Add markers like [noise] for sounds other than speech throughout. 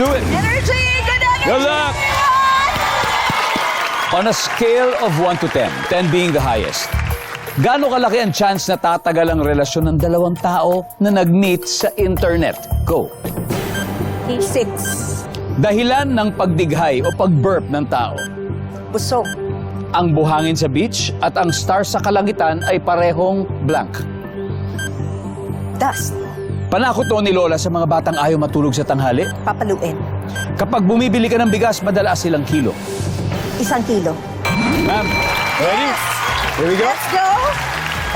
do it. Energy! Good energy! Good luck! On a scale of 1 to 10, 10 being the highest, gaano kalaki ang chance na tatagal ang relasyon ng dalawang tao na nag-meet sa internet? Go. Six. Dahilan ng pagdighay o pag-burp ng tao. Busog. Ang buhangin sa beach at ang star sa kalangitan ay parehong blank. Dust. Panakot to ni Lola sa mga batang ayaw matulog sa tanghali. Papaluin. Kapag bumibili ka ng bigas, madalas silang kilo. Isang kilo. Ma'am, ready? Here we go. Let's go!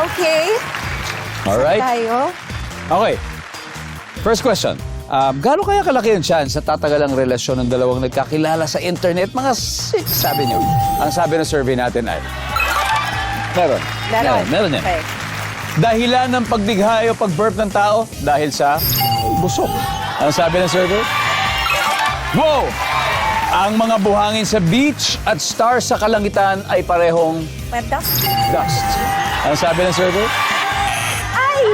Okay. All right. Tayo. Okay. First question. Um, gaano kaya kalaki ang chance na tatagal ang relasyon ng dalawang nagkakilala sa internet? Mga six, sabi niyo. Ang sabi ng survey natin ay... Meron. Meron. Meron yan. Okay. Dahilan ng pagdighay o pag-burp ng tao dahil sa busok. Ang sabi ng survey? Wow! Ang mga buhangin sa beach at star sa kalangitan ay parehong dust. dust. Ang sabi ng survey? Ay!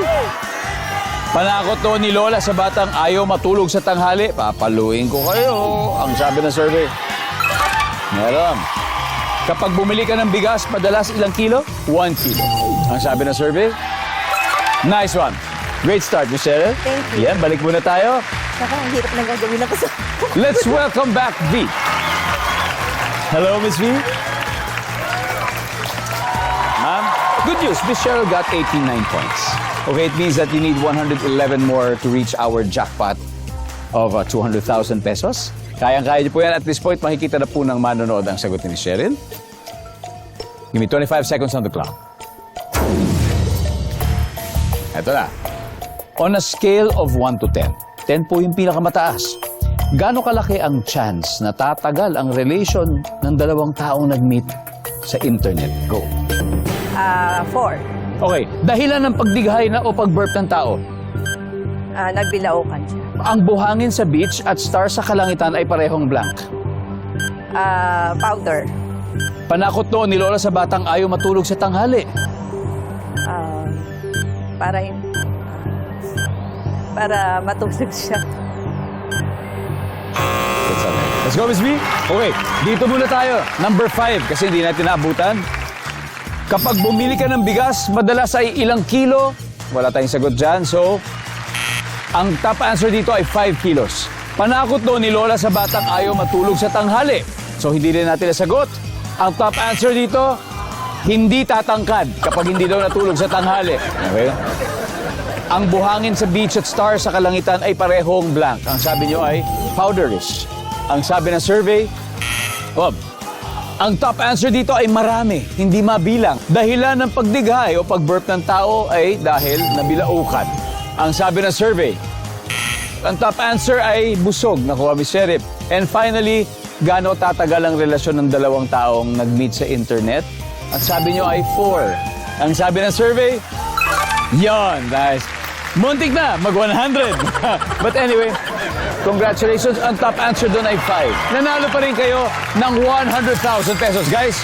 Panakot to ni Lola sa batang ayaw matulog sa tanghali. Papaluin ko kayo. Ang sabi ng survey. Meron. Kapag bumili ka ng bigas, madalas ilang kilo? One kilo. Ang sabi ng survey. Nice one. Great start, Miss Cheryl. Thank you. Yan, balik muna tayo. Saka, ang hirap na gagawin ako sa... [laughs] Let's welcome back V. Hello, Miss V. Ma'am, good news. Miss Cheryl got 89 points. Okay, it means that you need 111 more to reach our jackpot of uh, 200,000 pesos. Kayang-kaya niyo po yan. At this point, makikita na po ng manonood ang sagot ni Cheryl. Give me 25 seconds on the clock. Ito na. On a scale of 1 to 10, 10 po yung pinakamataas. Gaano kalaki ang chance na tatagal ang relation ng dalawang taong nag-meet sa internet? Go. Ah, four. Okay, dahilan ng pagdighay na o pag-burp ng tao. Ah, nagbilaukan siya. Ang buhangin sa beach at star sa kalangitan ay parehong blank. Ah, powder. Panakot noon ni Lola sa batang ayaw matulog sa tanghali. Ah, para yun. Para matulog siya. Let's go, Miss B. Okay, dito muna tayo. Number five, kasi hindi natin naabutan. Kapag bumili ka ng bigas, madalas ay ilang kilo. Wala tayong sagot dyan. So, ang top answer dito ay 5 kilos. Panakot doon ni Lola sa batang ayaw matulog sa tanghali. So, hindi rin natin nasagot. Ang top answer dito, hindi tatangkad kapag hindi daw natulog sa tanghali. Okay? Ang buhangin sa beach at star sa kalangitan ay parehong blank. Ang sabi nyo ay powderish. Ang sabi ng survey, Bob, ang top answer dito ay marami, hindi mabilang. Dahilan ng pagdighay o pag-burp ng tao ay dahil nabilaukan. Ang sabi ng survey, ang top answer ay busog, nakuha ni Sheriff. And finally, gaano tatagal ang relasyon ng dalawang taong nag-meet sa internet? Ang sabi nyo ay 4. Ang sabi ng survey, Yon, guys. Muntik na, mag 100. [laughs] But anyway, congratulations. Ang top answer doon ay 5. Nanalo pa rin kayo ng 100,000 pesos, guys.